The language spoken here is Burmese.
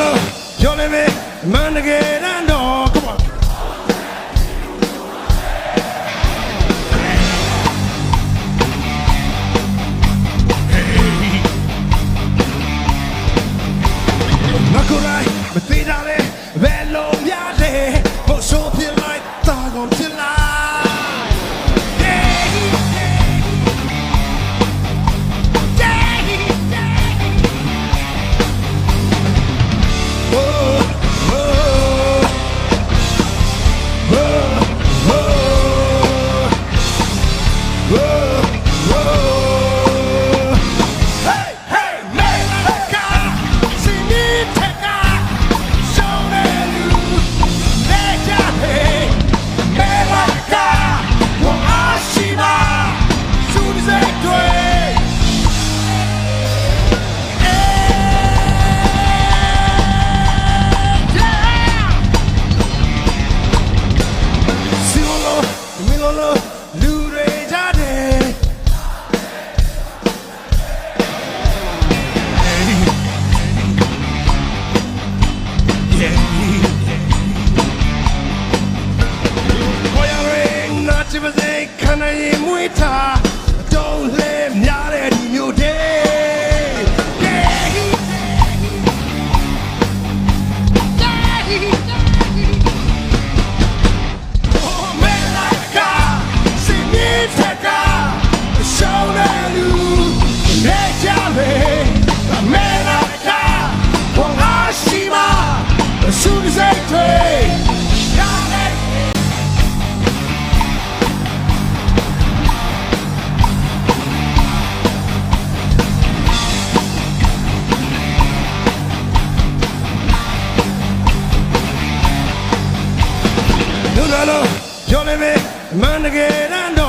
နာလို့ပြောနေမေမန်တကယ်တမ်းတော့ ရင်နာချပါစေခန္ဓာရင်မွေးထားအတုံးလဲ လူနာလို့ပြောနေမေမန်တကယ်တ